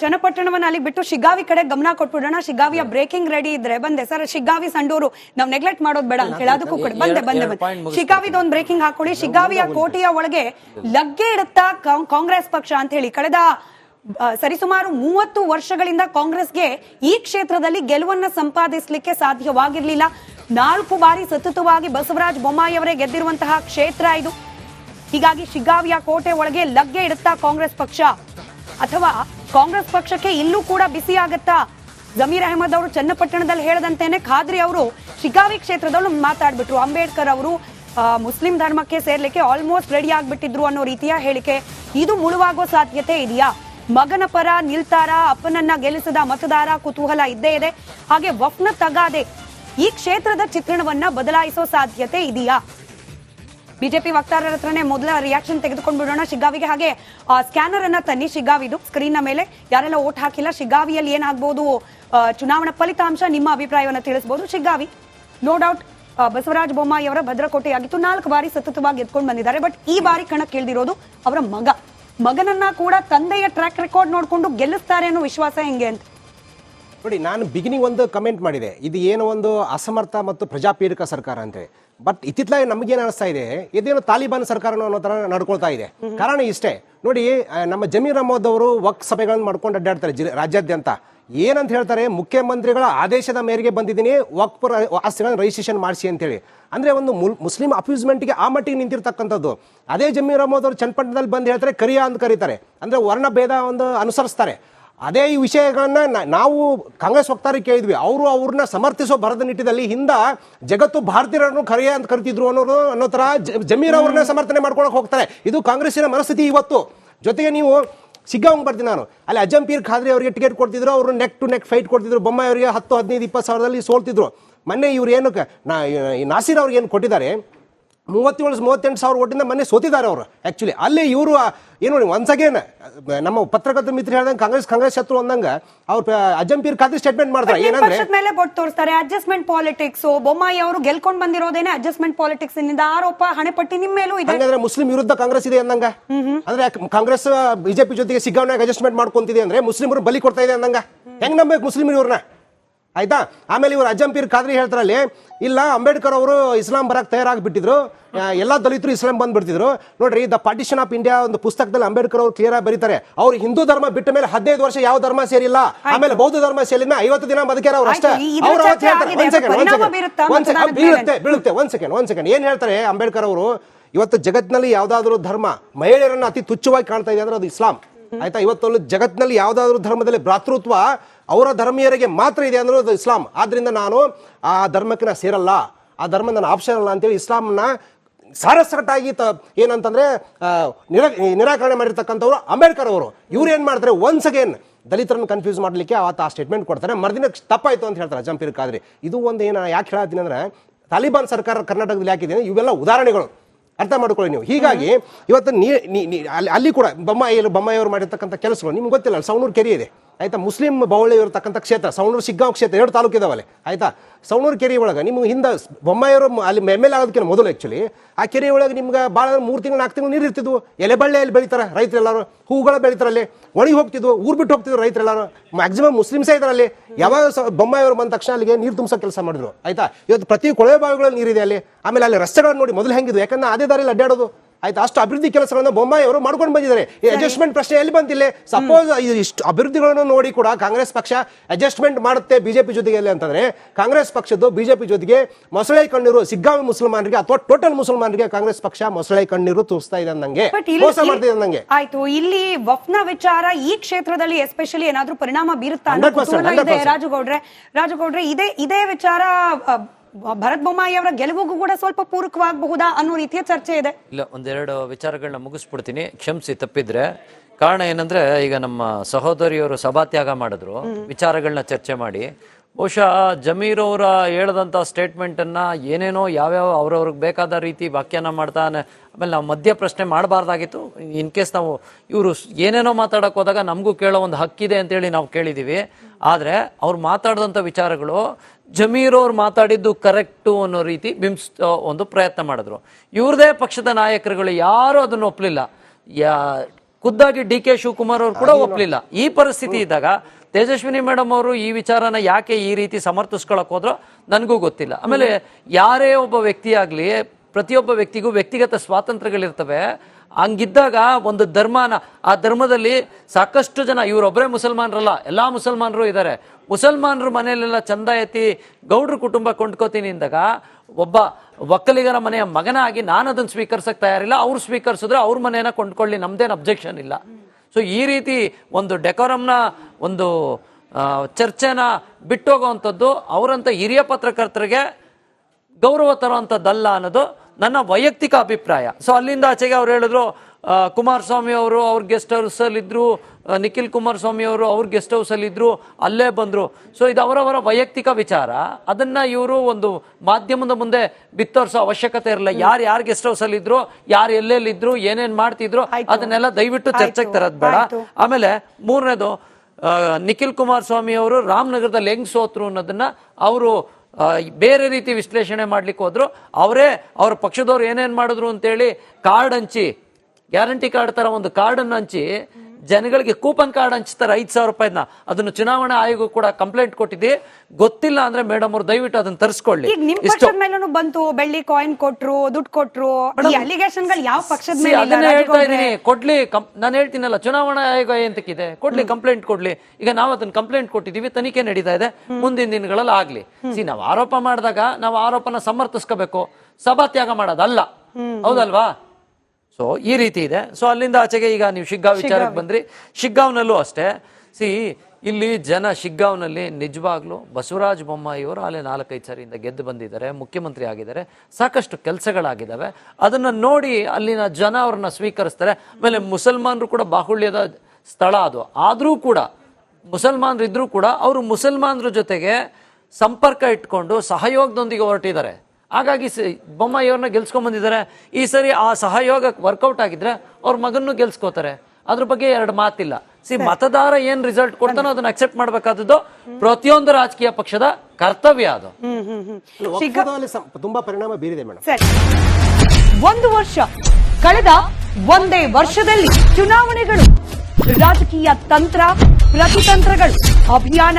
ಚನ್ನಪಟ್ಟಣವನ್ನ ಅಲ್ಲಿ ಬಿಟ್ಟು ಶಿಗಾವಿ ಕಡೆ ಗಮನ ಕೊಟ್ಬಿಡೋಣ. ಶಿಗಾವಿಯ ಬ್ರೇಕಿಂಗ್ ರೆಡಿ ಇದ್ರೆ ಬಂದೆ. ಸರ್ ಶಿಗಾವಿ ಸಂಡೂರು ನಾವು ನೆಗ್ಲೆಕ್ಟ್ ಮಾಡೋದು ಬೇಡ ಅಂತ ಹೇಳಿ ಅದಕ್ಕೂ ಕೂಡ ಬಂದೆ ಬಂದೆ ಬಂದೆ. ಮುಗಿಸ್ಬಿಡಿ. ಶಿಗಾವಿದ ಒಂದು ಬ್ರೇಕಿಂಗ್ ಹಾಕೊಳ್ಳಿ. ಶಿಗಾವಿಯ ಕೋಟೆಯ ಒಳಗೆ ಲಗ್ಗೆ ಇಡುತ್ತಾ ಕಾಂಗ್ರೆಸ್ ಪಕ್ಷ ಅಂತ ಹೇಳಿ ಕಳೆದ ಸರಿಸುಮಾರು ಮೂವತ್ತು ವರ್ಷಗಳಿಂದ ಕಾಂಗ್ರೆಸ್ಗೆ ಈ ಕ್ಷೇತ್ರದಲ್ಲಿ ಗೆಲುವನ್ನ ಸಂಪಾದಿಸಲಿಕ್ಕೆ ಸಾಧ್ಯವಾಗಿರ್ಲಿಲ್ಲ. ನಾಲ್ಕು ಬಾರಿ ಸತತವಾಗಿ ಬಸವರಾಜ ಬೊಮ್ಮಾಯಿ ಅವರೇ ಗೆದ್ದಿರುವಂತಹ ಕ್ಷೇತ್ರ ಇದು. ಹೀಗಾಗಿ ಶಿಗಾವಿಯ ಕೋಟೆ ಒಳಗೆ ಲಗ್ಗೆ ಇಡುತ್ತಾ ಕಾಂಗ್ರೆಸ್ ಪಕ್ಷ. ಅಥವಾ ಕಾಂಗ್ರೆಸ್ ಪಕ್ಷಕ್ಕೆ ಇಲ್ಲೂ ಕೂಡ ಬಿಸಿ ಆಗತ್ತಾ? ಜಮೀರ್ ಅಹಮದ್ ಅವರು ಚನ್ನಪಟ್ಟಣದಲ್ಲಿ ಹೇಳದಂತೇನೆ, ಖಾದ್ರಿ ಅವರು ಶಿಗಾವಿ ಕ್ಷೇತ್ರದಲ್ಲೂ ಮಾತಾಡ್ಬಿಟ್ರು. ಅಂಬೇಡ್ಕರ್ ಅವರು ಮುಸ್ಲಿಂ ಧರ್ಮಕ್ಕೆ ಸೇರ್ಲಿಕ್ಕೆ ಆಲ್ಮೋಸ್ಟ್ ರೆಡಿ ಆಗ್ಬಿಟ್ಟಿದ್ರು ಅನ್ನೋ ರೀತಿಯ ಹೇಳಿಕೆ. ಇದು ಮುಳುವಾಗೋ ಸಾಧ್ಯತೆ ಇದೆಯಾ? ಮಗನ ಪರ ನಿಲ್ತಾರ, ಅಪ್ಪನನ್ನ ಗೆಲ್ಲಿಸದ ಮತದಾರ ಕುತೂಹಲ ಇದ್ದೇ ಇದೆ. ಹಾಗೆ ವಫ್ನ ತಗಾದೆ ಈ ಕ್ಷೇತ್ರದ ಚಿತ್ರಣವನ್ನ ಬದಲಾಯಿಸೋ ಸಾಧ್ಯತೆ ಇದೆಯಾ? ಬಿಜೆಪಿ ವಕ್ತಾರರ ಹತ್ರನೇ ಮೊದಲ ರಿಯಾಕ್ಷನ್ ತೆಗೆದುಕೊಂಡು ಬಿಡೋಣ ಶಿಗಾವಿಗೆ ಹಾಗೆ ಸ್ಕ್ಯಾನರ್ ಅನ್ನ ತನ್ನಿ ಶಿಗಾವಿದು ಸ್ಕ್ರೀನ್ ಮೇಲೆ ಯಾರೆಲ್ಲ ಓಟ್ ಹಾಕಿಲ್ಲ ಶಿಗಾವಿಯಲ್ಲಿ ಏನಾಗಬಹುದು ಚುನಾವಣಾ ಫಲಿತಾಂಶ ನಿಮ್ಮ ಅಭಿಪ್ರಾಯವನ್ನು ತಿಳಿಸಬಹುದು ಶಿಗಾವಿ ನೋ ಡೌಟ್ ಬಸವರಾಜ ಬೊಮ್ಮಾಯಿ ಅವರ ಭದ್ರಕೋಟೆಯಾಗಿತ್ತು. ನಾಲ್ಕು ಬಾರಿ ಸತತವಾಗಿ ಎತ್ಕೊಂಡು ಬಂದಿದ್ದಾರೆ. ಬಟ್ ಈ ಬಾರಿ ಕಣಕ್ಕೆ ಇಳ್ದಿರೋದು ಅವರ ಮಗ. ಮಗನನ್ನ ಕೂಡ ತಂದೆಯ ಟ್ರ್ಯಾಕ್ ರೆಕಾರ್ಡ್ ನೋಡಿಕೊಂಡು ಗೆಲ್ಲಿಸ್ತಾರೆ ಅನ್ನೋ ವಿಶ್ವಾಸ ಹೆಂಗೆ ಅಂತ? ನೋಡಿ, ನಾನು ಬಿಗಿನಿಂಗ್ ಒಂದು ಕಮೆಂಟ್ ಮಾಡಿದೆ. ಇದು ಏನು ಒಂದು ಅಸಮರ್ಥ ಮತ್ತು ಪ್ರಜಾಪೀಡಕ ಸರ್ಕಾರ ಅಂತೇಳಿ ಬಟ್ ಇತ್ತಿತ್ತಲಾಗಿ ನಮಗೇನು ಅನಿಸ್ತಾ ಇದೆ? ಇದೇನು ತಾಲಿಬಾನ್ ಸರ್ಕಾರ ಅನ್ನೋ ಥರ ನಡ್ಕೊಳ್ತಾ ಇದೆ. ಕಾರಣ ಇಷ್ಟೇ. ನೋಡಿ ನಮ್ಮ ಜಮೀರ್ ಅಹಮದ್ ಅವರು ವಕ್ ಸಭೆಗಳನ್ನು ಮಾಡ್ಕೊಂಡು ಅಡ್ಡಾಡ್ತಾರೆ ಜಿ- ರಾಜ್ಯಾದ್ಯಂತ. ಏನಂತ ಹೇಳ್ತಾರೆ? ಮುಖ್ಯಮಂತ್ರಿಗಳ ಆದೇಶದ ಮೇರೆಗೆ ಬಂದಿದ್ದೀನಿ ವಕ್ ಆಸ್ತಿಗಳನ್ನು ರಿಜಿಸ್ಟ್ರೇಷನ್ ಮಾಡಿಸಿ ಅಂತೇಳಿ. ಅಂದ್ರೆ ಒಂದು ಮುಸ್ಲಿಂ ಅಫ್ಯೂಸ್ಮೆಂಟ್ಗೆ ಆ ಮಟ್ಟಿಗೆ ನಿಂತಿರ್ತಕ್ಕಂಥದ್ದು. ಅದೇ ಜಮೀರ್ ಅಹಮದ್ ಅವರು ಚನ್ನಪಟ್ಟಣದಲ್ಲಿ ಬಂದು ಹೇಳ್ತಾರೆ, ಕರಿಯಾ ಅಂತ ಕರೀತಾರೆ. ಅಂದ್ರೆ ವರ್ಣ ಭೇದ ಒಂದು ಅನುಸರಿಸ್ತಾರೆ. ಅದೇ ಈ ವಿಷಯಗಳನ್ನ ನ- ನಾವು ಕಾಂಗ್ರೆಸ್ ವಕ್ತಾರರಿಗೆ ಕೇಳಿದ್ವಿ. ಅವರು ಅವ್ರನ್ನ ಸಮರ್ಥಿಸೋ ಬರದ ನಿಟ್ಟಿನಲ್ಲಿ ಹಿಂದ ಜಗತ್ತು ಭಾರತೀಯರನ್ನು ಕರೆಯ ಅಂತ ಕರಿತಿದ್ರು ಅನ್ನೋರು ಅನ್ನೋ ತರ ಜ- ಜಮೀರ್ ಅವ್ರನ್ನ ಸಮರ್ಥನೆ ಮಾಡ್ಕೊಳಕ್ ಹೋಗ್ತಾರೆ. ಇದು ಕಾಂಗ್ರೆಸ್ಸಿನ ಮನಸ್ಥಿತಿ ಇವತ್ತು. ಜೊತೆಗೆ ನೀವು ಸಿಗ್ಗಾಂಗ್ ಬರ್ತೀನಿ ನಾನು. ಅಲ್ಲಿ ಅಜಂಪೀರ್ ಖಾದ್ರಿ ಅವರಿಗೆ ಟಿಕೆಟ್ ಕೊಡ್ತಿದ್ರು ಅವರು ನೆಕ್ ಟು ನೆಕ್ ಫೈಟ್ ಕೊಡ್ತಿದ್ರು ಬೊಮ್ಮಾಯಿ ಅವರಿಗೆ ಹತ್ತು ಹದಿನೈದು ಇಪ್ಪತ್ತು ಸಾವಿರದಲ್ಲಿ ಸೋಲ್ತಿದ್ರು. ಮೊನ್ನೆ ಇವ್ರು ಏನಕ್ಕೆ ನಾ ಈ ನಾಸೀರ್ ಅವ್ರಿಗೆ ಏನು ಕೊಟ್ಟಿದ್ದಾರೆ ಮೂವತ್ತೇಳು ಮೂವತ್ತೆಂಟು ಸಾವಿರ ಓಟಿಂದ ಮೊನ್ನೆ ಸೋತಿದ್ದಾರೆ ಅವರು ಆ್ಯಕ್ಚುಲಿ ಅಲ್ಲಿ ಇವರು ಏನು ನೋಡಿ ಒನ್ಸ್ ಅಗೇನ್ ನಮ್ಮ ಪತ್ರಕರ್ತ ಮಿತ್ರ ಹೇಳ್ದಂಗೆ ಕಾಂಗ್ರೆಸ್ ಕಾಂಗ್ರೆಸ್ ಶತ್ರು ಅಂದಂಗೆ ಅವ್ರು ಅಜಂಪೀರ್ ಖಾತೆ ಸ್ಟೇಟ್ಮೆಂಟ್ ಮಾಡ್ತಾರೆ. ಏನಂದ್ರೆ ಮೇಲೆ ಬೊಟ್ಟು ತೋರಿಸ್ತಾರೆ. ಅಡ್ಜಸ್ಟ್ಮೆಂಟ್ ಪಾಲಿಟಿಕ್ಸ್ ಬೊಮ್ಮಾಯಿ ಅವರು ಗೆಲ್ಕೊಂಡ್ ಬಂದಿರೋದೇನೆ ಅಡ್ಜಸ್ಟ್ಮೆಂಟ್ ಪಾಲಿಟಿಕ್ಸ್ನಿಂದ ಆರೋಪ ಹಣೆಪಟ್ಟಿ ನಿಮ್ಮ ಮೇಲೂ ಇದೆ. ಹಂಗಂದ್ರೆ ಮುಸ್ಲಿಂ ವಿರುದ್ಧ ಕಾಂಗ್ರೆಸ್ ಇದೆ ಅಂದಂಗ. ಅಂದ್ರೆ ಕಾಂಗ್ರೆಸ್ ಬಿಜೆಪಿ ಜೊತೆಗೆ ಸಿಗ್ಗಾವಣೆ ಅಡ್ಜಸ್ಟ್ಮೆಂಟ್ ಮಾಡ್ಕೊಂತಿದೆ ಅಂದ್ರೆ ಮುಸ್ಲಿಮರು ಬಲಿ ಕೊಡ್ತಾ ಇದೆ ಅಂದಂಗ. ಹೆಂಗ್ ನಂಬೇಕು ಮುಸ್ಲಿಮ್ ಇವ್ರನ್ನ? ಆಯ್ತಾ? ಆಮೇಲೆ ಇವರು ಅಜಂಪೀರ್ ಖಾದ್ರಿ ಹೇಳ್ತಾರಲ್ಲಿ ಇಲ್ಲ ಅಂಬೇಡ್ಕರ್ ಅವರು ಇಸ್ಲಾಂ ಬರಕ್ ತಯಾರಾಗ್ಬಿಟ್ಟಿದ್ರು. ಎಲ್ಲ ಎಲ್ಲಾ ದಲಿತರು ಇಸ್ಲಾಂ ಬಂದ್ಬಿಡ್ತಿದ್ರು. ನೋಡ್ರಿ ದ ಪಾರ್ಟಿಷನ್ ಆಫ್ ಇಂಡಿಯಾ ಒಂದು ಪುಸ್ತಕದಲ್ಲಿ ಅಂಬೇಡ್ಕರ್ ಅವರು ಕ್ಲಿಯರ್ ಆಗಿ ಬರೀತಾರೆ. ಅವ್ರು ಹಿಂದೂ ಧರ್ಮ ಬಿಟ್ಟ ಮೇಲೆ ಹದಿನೈದು ವರ್ಷ ಯಾವ ಧರ್ಮ ಸೇರಿಲ್ಲ. ಆಮೇಲೆ ಬೌದ್ಧ ಧರ್ಮ ಸೇರಿದ ಐವತ್ತು ದಿನ ಬದುಕ್ಯಾರ ಅವ್ರು ಅಷ್ಟೇ. ಅವ್ರು ಬೀಳುತ್ತೆ ಬೀಳುತ್ತೆ ಒಂದ್ ಸೆಕೆಂಡ್ ಒಂದ್ ಸೆಕೆಂಡ್ ಏನ್ ಹೇಳ್ತಾರೆ ಅಂಬೇಡ್ಕರ್ ಅವರು? ಇವತ್ತು ಜಗತ್ತಿನಲ್ಲಿ ಯಾವ್ದಾದ್ರು ಧರ್ಮ ಮಹಿಳೆಯರನ್ನ ಅತಿ ತುಚ್ಛವಾಗಿ ಕಾಣ್ತಾ ಇದೆ ಅಂದ್ರೆ ಅದು ಇಸ್ಲಾಂ. ಆಯ್ತಾ? ಇವತ್ತು ಜಗತ್ತಿನಲ್ಲಿ ಯಾವ್ದಾದ್ರು ಧರ್ಮದಲ್ಲಿ ಭ್ರಾತೃತ್ವ ಅವರ ಧರ್ಮೀಯರಿಗೆ ಮಾತ್ರ ಇದೆ ಅಂದ್ರೆ ಅದು ಇಸ್ಲಾಂ. ಆದ್ದರಿಂದ ನಾನು ಆ ಧರ್ಮಕ್ಕೆ ನಾನು ಸೇರಲ್ಲ ಆ ಧರ್ಮ ನನ್ನ ಆಪ್ಷನ್ ಅಲ್ಲ ಅಂತೇಳಿ ಇಸ್ಲಾಂನ ಸಾರಸಗಟ್ಟಾಗಿ ತ ಏನಂತಂದ್ರೆ ನಿರ ನಿರಾ ನಿರಾಕರಣೆ ಮಾಡಿರ್ತಕ್ಕಂಥವ್ರು ಅಂಬೇಡ್ಕರ್ ಅವರು. ಇವ್ರು ಏನು ಮಾಡ್ತಾರೆ ಒನ್ಸ್ ಅಗೇನ್ ದಲಿತರನ್ನು ಕನ್ಫ್ಯೂಸ್ ಮಾಡಲಿಕ್ಕೆ ಆವತ್ತು ಆ ಸ್ಟೇಟ್ಮೆಂಟ್ ಕೊಡ್ತಾರೆ. ಮರ್ದಿನ ತಪ್ಪಾಯಿತು ಅಂತ ಹೇಳ್ತಾರೆ ಜಂಪಿರ್ ಕಾದ್ರಿ ಇದು ಒಂದು ಏನು ಯಾಕೆ ಹೇಳತ್ತೀನಿ ಅಂದರೆ ತಾಲಿಬಾನ್ ಸರ್ಕಾರ ಕರ್ನಾಟಕದಲ್ಲಿ ಯಾಕಿದೆ ಇವೆಲ್ಲ ಉದಾಹರಣೆಗಳು. ಅರ್ಥ ಮಾಡ್ಕೊಳ್ಳಿ ನೀವು. ಹೀಗಾಗಿ ಇವತ್ತು ನೀ ಅಲ್ಲಿ ಅಲ್ಲಿ ಕೂಡ ಬೊಮ್ಮಾಯಿ ಬೊಮ್ಮಾಯಿಯವರು ಮಾಡಿರ್ತಕ್ಕಂಥ ಕೆಲಸಗಳು ನಿಮ್ಗೆ ಗೊತ್ತಿಲ್ಲ ಸೌನೂರು ಕೆರೆ ಇದೆ. ಆಯ್ತಾ? ಮುಸ್ಲಿಂ ಬಾವಳಿ ಇರತಕ್ಕಂಥ ಕ್ಷೇತ್ರ, ಸವಣೂರು ಶಿಗ್ಗಾಂವ್ ಕ್ಷೇತ್ರ, ಎರಡು ತಾಲೂಕು ಇದಾವಲ್ಲಿ ಆಯ್ತಾ? ಸೌಣೂರು ಕೆರೆ ಒಳಗೆ ನಿಮ್ಗೆ ಹಿಂದೆ ಬೊಮ್ಮಾಯಿಯವರು ಅಲ್ಲಿ ಎಂ ಎಲ್ ಆಗೋದಕ್ಕಿಂತ ಮೊದಲು ಆ್ಯಕ್ಚುಲಿ ಆ ಕೆರೆ ಒಳಗೆ ನಿಮ್ಗೆ ಭಾಳ ಮೂರು ತಿಂಗಳು, ನಾಲ್ಕು ತಿಂಗಳು ನೀರು ಇರ್ತಿದ್ವು. ಎಲೆಬಳ್ಳಿಯಲ್ಲಿ ಬೆಳಿತಾರೆ ರೈತರೆಲ್ಲರೂ, ಹೂಗಳು ಬೆಳಿತಾರೆ ಅಲ್ಲಿ ಒಳಗೆ ಹೋಗ್ತಿದ್ವು, ಊರು ಬಿಟ್ಟು ಹೋಗ್ತಿದ್ರು ರೈತರೆಲ್ಲರೂ. ಮ್ಯಾಕ್ಸಿಮಮ್ ಮುಸ್ಲಿಮ್ಸೇ ಇದ್ದಾರೆ ಅಲ್ಲಿ. ಯಾವಾಗ ಬೊಮ್ಮಾಯಿಯವರು ಬಂದ ತಕ್ಷಣ ಅಲ್ಲಿಗೆ ನೀರು ತುಂಬಿಸೋ ಕೆಲಸ ಮಾಡಿದ್ರು. ಆಯ್ತಾ? ಇವತ್ತು ಪ್ರತಿ ಕೊಳವೆ ಬಾವಿಗಳಲ್ಲಿ ನೀರಿದೆ ಅಲ್ಲಿ. ಆಮೇಲೆ ಅಲ್ಲಿ ರಸ್ತೆಗಳನ್ನು ನೋಡಿ ಮೊದಲು ಹೆಂಗಿದ್ವು? ಯಾಕಂದ್ರೆ ಅದೇ ದಾರಿಯಲ್ಲಿ ಅಡ್ಡಾಡೋದು. ಆಯ್ತಾ? ಅಷ್ಟು ಅಭಿವೃದ್ಧಿ ಕೆಲಸಗಳನ್ನು ಬೊಮ್ಮಾಯಿ ಅವರು ಮಾಡ್ಕೊಂಡು ಬಂದಿದ್ದಾರೆ. ಈ ಅಡ್ಜಸ್ಟ್ಮೆಂಟ್ ಪ್ರಶ್ನೆ ಎಲ್ಲಿ ಬಂತಿಲ್ಲ? ಸಪೋಸ್ ಇಷ್ಟು ಅಭಿವೃದ್ಧಿಗಳನ್ನು ನೋಡಿ ಕೂಡ ಕಾಂಗ್ರೆಸ್ ಪಕ್ಷ ಅಡ್ಜಸ್ಟ್ಮೆಂಟ್ ಮಾಡುತ್ತೆ ಬಿಜೆಪಿ ಜೊತೆಗೆ ಎಲ್ಲಿ ಅಂತಂದ್ರೆ ಕಾಂಗ್ರೆಸ್ ಪಕ್ಷದ್ದು ಬಿಜೆಪಿ ಜೊತೆಗೆ ಮೊಸಳೆ ಕಣ್ಣೀರು ಸಿಗ್ಗಾವಿ ಮುಸಲ್ಮಾನರಿಗೆ ಅಥವಾ ಟೋಟಲ್ ಮುಸಲ್ಮಾನರಿಗೆ ಕಾಂಗ್ರೆಸ್ ಪಕ್ಷ ಮೊಸಳೆ ಕಣ್ಣೀರು ತೋರಿಸ್ತಾ ಇದೆ ಇಲ್ಲಿ ಮೋಸ ಮಾಡ್ತಿದೆ ಅಂದಂಗೆ. ಆಯ್ತು ಇಲ್ಲಿ ವಫ್ನ ವಿಚಾರ ಈ ಕ್ಷೇತ್ರದಲ್ಲಿ ಎಸ್ಪೆಷಲಿ ಏನಾದ್ರೂ ಪರಿಣಾಮ ಬೀರುತ್ತಾ ಅನ್ನೋ 100%, ಕುತೂಹಲ ಇದೆ 100%. ರಾಜುಗೌಡ್ರೆ. ರಾಜುಗೌಡ್ರೆ ಇದೇ ಇದೇ ವಿಚಾರ ಭರತ್ ಬೊಮ್ಮಾಯಿ ಅವರ ಗೆಲುವಿಗೂ ಕೂಡ ಸ್ವಲ್ಪ ಪೂರಕವಾಗಬಹುದಾ ಅನ್ನೋ ರೀತಿಯ ಚರ್ಚೆ ಇದೆ. ಇಲ್ಲ ಒಂದೆರಡು ವಿಚಾರಗಳನ್ನ ಮುಗಿಸ್ಬಿಡ್ತೀನಿ. ಕ್ಷಮಿಸಿ ತಪ್ಪಿದ್ರೆ. ಕಾರಣ ಏನಂದ್ರೆ ಈಗ ನಮ್ಮ ಸಹೋದರಿಯವರು ಸಭಾತ್ಯಾಗ ಮಾಡಿದ್ರು. ವಿಚಾರಗಳನ್ನ ಚರ್ಚೆ ಮಾಡಿ. ಬಹುಶಃ ಜಮೀರ್ ಅವರ ಹೇಳದಂಥ ಸ್ಟೇಟ್ಮೆಂಟ್ ಅನ್ನ ಏನೇನೋ ಯಾವ್ಯಾವ ಅವ್ರವ್ರಿಗೆ ಬೇಕಾದ ರೀತಿ ವ್ಯಾಖ್ಯಾನ ಮಾಡ್ತಾನೆ. ಆಮೇಲೆ ನಾವು ಮಧ್ಯ ಪ್ರಶ್ನೆ ಮಾಡಬಾರ್ದಾಗಿತ್ತು. ಇನ್ ಕೇಸ್ ನಾವು ಇವರು ಏನೇನೋ ಮಾತಾಡೋಕೆ ಹೋದಾಗ ನಮಗೂ ಕೇಳೋ ಒಂದು ಹಕ್ಕಿದೆ ಅಂತೇಳಿ ನಾವು ಕೇಳಿದ್ದೀವಿ ಆದರೆ ಅವ್ರು ಮಾತಾಡಿದಂಥ ವಿಚಾರಗಳು ಜಮೀರ್ ಅವ್ರು ಮಾತಾಡಿದ್ದು ಕರೆಕ್ಟು ಅನ್ನೋ ರೀತಿ ಬಿಂಬಿಸ್ ಒಂದು ಪ್ರಯತ್ನ ಮಾಡಿದ್ರು. ಇವ್ರದೇ ಪಕ್ಷದ ನಾಯಕರುಗಳು ಯಾರೂ ಅದನ್ನು ಒಪ್ಪಲಿಲ್ಲ ಯಾ ಖುದ್ದಾಗಿ ಡಿ ಕೆ ಶಿವಕುಮಾರ್ ಅವರು ಕೂಡ ಒಪ್ಲಿಲ್ಲ. ಈ ಪರಿಸ್ಥಿತಿ ಇದ್ದಾಗ ತೇಜಸ್ವಿನಿ ಮೇಡಮ್ ಅವರು ಈ ವಿಚಾರನ ಯಾಕೆ ಈ ರೀತಿ ಸಮರ್ಥಿಸ್ಕೊಳಕ್ ಹೋದ್ರೋ ನನಗೂ ಗೊತ್ತಿಲ್ಲ. ಆಮೇಲೆ ಯಾರೇ ಒಬ್ಬ ವ್ಯಕ್ತಿ ಆಗ್ಲಿ ಪ್ರತಿಯೊಬ್ಬ ವ್ಯಕ್ತಿಗೂ ವ್ಯಕ್ತಿಗತ ಸ್ವಾತಂತ್ರ್ಯಗಳಿರ್ತವೆ. ಹಂಗಿದ್ದಾಗ ಒಂದು ಧರ್ಮನ, ಆ ಧರ್ಮದಲ್ಲಿ ಸಾಕಷ್ಟು ಜನ, ಇವರೊಬ್ಬರೇ ಮುಸಲ್ಮಾನರಲ್ಲ, ಎಲ್ಲ ಮುಸಲ್ಮಾನರು ಇದ್ದಾರೆ ಮುಸಲ್ಮಾನರು ಮನೆಯಲ್ಲೆಲ್ಲ ಚಂದ ಎತ್ತಿ ಗೌಡ್ರ ಕುಟುಂಬ ಕೊಂಡ್ಕೋತೀನಿ ಅಂದಾಗ ಒಬ್ಬ ಒಕ್ಕಲಿಗರ ಮನೆಯ ಮಗನಾಗಿ ನಾನು ಅದನ್ನು ಸ್ವೀಕರಿಸಕ್ಕೆ ತಯಾರಿಲ್ಲ, ಅವ್ರು ಸ್ವೀಕರಿಸಿದ್ರೆ ಅವ್ರ ಮನೆಯನ್ನ ಕೊಂಡ್ಕೊಳ್ಳಿ, ನಮ್ದೇನು ಅಬ್ಜೆಕ್ಷನ್ ಇಲ್ಲ. ಸೊ ಈ ರೀತಿ ಒಂದು ಡೆಕೋರಮ್ನ ಒಂದು ಚರ್ಚೆನ ಬಿಟ್ಟೋಗೋವಂಥದ್ದು ಅವರಂಥ ಹಿರಿಯ ಪತ್ರಕರ್ತರಿಗೆ ಗೌರವ ತರುವಂಥದ್ದಲ್ಲ ಅನ್ನೋದು ನನ್ನ ವೈಯಕ್ತಿಕ ಅಭಿಪ್ರಾಯ. ಸೊ ಅಲ್ಲಿಂದ ಆಚೆಗೆ ಅವ್ರು ಹೇಳಿದ್ರು ಕುಮಾರಸ್ವಾಮಿ ಅವರು ಅವ್ರ ಗೆಸ್ಟ್ ಹೌಸಲ್ಲಿ ಇದ್ರು ಆ, ನಿಖಿಲ್ ಕುಮಾರಸ್ವಾಮಿ ಅವರು ಅವ್ರ ಗೆಸ್ಟ್ ಹೌಸಲ್ಲಿ ಇದ್ರು ಅಲ್ಲೇ ಬಂದರು. ಸೊ ಇದು ಅವರವರ ವೈಯಕ್ತಿಕ ವಿಚಾರ. ಅದನ್ನ ಇವರು ಒಂದು ಮಾಧ್ಯಮದ ಮುಂದೆ ಬಿತ್ತರಿಸೋ ಅವಶ್ಯಕತೆ ಇರಲ್ಲ ಯಾರು ಯಾರು ಗೆಸ್ಟ್ ಹೌಸ್ ಅಲ್ಲಿ ಇದ್ರು ಯಾರು ಎಲ್ಲೆಲ್ಲಿ ಇದ್ರು ಏನೇನ್ ಮಾಡ್ತಿದ್ರು ಅದನ್ನೆಲ್ಲ ದಯವಿಟ್ಟು ಚರ್ಚೆಗೆ ತರೋದು ಬೇಡ. ಆಮೇಲೆ ಮೂರನೇದು ನಿಖಿಲ್ ಕುಮಾರಸ್ವಾಮಿ ಅವರು ರಾಮನಗರದಲ್ಲಿ ಹೆಂಗ್ ಸೋತ್ರು ಅನ್ನೋದನ್ನ ಅವರು ಬೇರೆ ರೀತಿ ವಿಶ್ಲೇಷಣೆ ಮಾಡ್ಲಿಕ್ಕೆ ಹೋದ್ರು, ಅವರೇ, ಅವ್ರ ಪಕ್ಷದವ್ರು ಏನೇನು ಮಾಡಿದ್ರು ಅಂತೇಳಿ ಕಾರ್ಡ್ ಹಂಚಿ ಗ್ಯಾರಂಟಿ ಕಾರ್ಡ್ ಥರ ಒಂದು ಕಾರ್ಡನ್ನು ಹಂಚಿ ಜನಗಳಿಗೆ ಕೂಪನ್ ಕಾರ್ಡ್ ಹಂಚ್ತಾರೆ ಐದು ಸಾವಿರ ರೂಪಾಯಿನ. ಅದನ್ನು ಚುನಾವಣಾ ಆಯೋಗ ಕೂಡ ಕಂಪ್ಲೇಂಟ್ ಕೊಟ್ಟಿದೆ. ಗೊತ್ತಿಲ್ಲ ಅಂದ್ರೆ ಮೇಡಮ್ ಅವರು ದಯವಿಟ್ಟು ಅದನ್ನ ತರಿಸ್ಕೊಳ್ಳಿ. ಬಂತು ಬೆಳ್ಳಿ ಕಾಯಿನ್ ಕೊಟ್ರು ದುಡ್ಡು ಕೊಟ್ರು. ಯಾವ ಪಕ್ಷದ ಹೇಳ್ತಾ ಕೊಡ್ಲಿ ನಾನು ಹೇಳ್ತೀನಲ್ಲ ಚುನಾವಣಾ ಆಯೋಗ ಎಂತಕ್ಕಿದೆ? ಕೊಡ್ಲಿ ಕಂಪ್ಲೇಂಟ್ ಕೊಡ್ಲಿ. ಈಗ ನಾವು ಅದನ್ನ ಕಂಪ್ಲೇಂಟ್ ಕೊಟ್ಟಿದೀವಿ ತನಿಖೆ ನಡೀತಾ ಇದೆ. ಮುಂದಿನ ದಿನಗಳಲ್ಲಿ ಆಗ್ಲಿ. ಸಿ ನಾವು ಆರೋಪ ಮಾಡಿದಾಗ ನಾವು ಆರೋಪನ ಸಮರ್ಥಿಸ್ಕೋಬೇಕು. ಸಭಾತ್ಯಾಗ ಮಾಡೋದಲ್ಲ. ಹೌದಲ್ವಾ? ಸೊ ಈ ರೀತಿ ಇದೆ. ಸೊ ಅಲ್ಲಿಂದ ಆಚೆಗೆ ಈಗ ನೀವು ಶಿಗ್ಗಾವ್ ವಿಚಾರಕ್ಕೆ ಬಂದ್ರಿ. ಶಿಗ್ಗಾವ್ನಲ್ಲೂ ಅಷ್ಟೇ. ಸಿ ಇಲ್ಲಿ ಜನ ಶಿಗ್ಗಾವ್ನಲ್ಲಿ ನಿಜವಾಗ್ಲೂ ಬಸವರಾಜ ಬೊಮ್ಮಾಯಿಯವರು ಅಲ್ಲೇ ನಾಲ್ಕೈದು ಸಾರಿಯಿಂದ ಗೆದ್ದು ಬಂದಿದ್ದಾರೆ ಮುಖ್ಯಮಂತ್ರಿ ಆಗಿದ್ದಾರೆ. ಸಾಕಷ್ಟು ಕೆಲಸಗಳಾಗಿದ್ದಾವೆ. ಅದನ್ನ ನೋಡಿ ಅಲ್ಲಿನ ಜನ ಅವ್ರನ್ನ ಸ್ವೀಕರಿಸ್ತಾರೆ. ಆಮೇಲೆ ಮುಸಲ್ಮಾನರು ಕೂಡ ಬಾಹುಳ್ಯದ ಸ್ಥಳ ಅದು. ಆದರೂ ಕೂಡ ಮುಸಲ್ಮಾನರಿದ್ದರೂ ಕೂಡ ಅವರು ಮುಸಲ್ಮಾನರ ಜೊತೆಗೆ ಸಂಪರ್ಕ ಇಟ್ಕೊಂಡು ಸಹಯೋಗದೊಂದಿಗೆ ಹೊರಟಿದ್ದಾರೆ. ಹಾಗಾಗಿ ಸ- ಬೊಮ್ಮಾಯಿಯವ್ರನ್ನ ಗೆಲ್ಸ್ಕೊಂಡ್ ಬಂದಿದ್ದಾರೆ. ಈ ಸರಿ ಆ ಸಹಯೋಗ ವರ್ಕೌಟ್ ಆಗಿದ್ರೆ ಅವ್ರ ಮಗನ್ನು ಗೆಲ್ಸ್ಕೋತಾರೆ. ಅದ್ರ ಬಗ್ಗೆ ಎರಡು ಮಾತಿಲ್ಲ. ಸಿ ಮತದಾರ ಏನ್ ರಿಸಲ್ಟ್ ಕೊಡ್ತಾನೋ ಅದನ್ನ ಅಕ್ಸೆಪ್ಟ್ ಮಾಡ್ಬೇಕಾದದ್ದು ಪ್ರತಿಯೊಂದು ರಾಜಕೀಯ ಪಕ್ಷದ ಕರ್ತವ್ಯ ಅದು. ಹ್ಮ್ ಹ್ಮ್ ಹ್ಮ್. ತುಂಬಾ ಪರಿಣಾಮ ಬೀರಿದೆ ಮೇಡಮ್. ಒಂದು ವರ್ಷ. ಕಳೆದ ಒಂದೇ ವರ್ಷದಲ್ಲಿ ಚುನಾವಣೆಗಳು ರಾಜಕೀಯ ತಂತ್ರ ಪ್ರತಿತಂತ್ರಗಳು ಅಭಿಯಾನ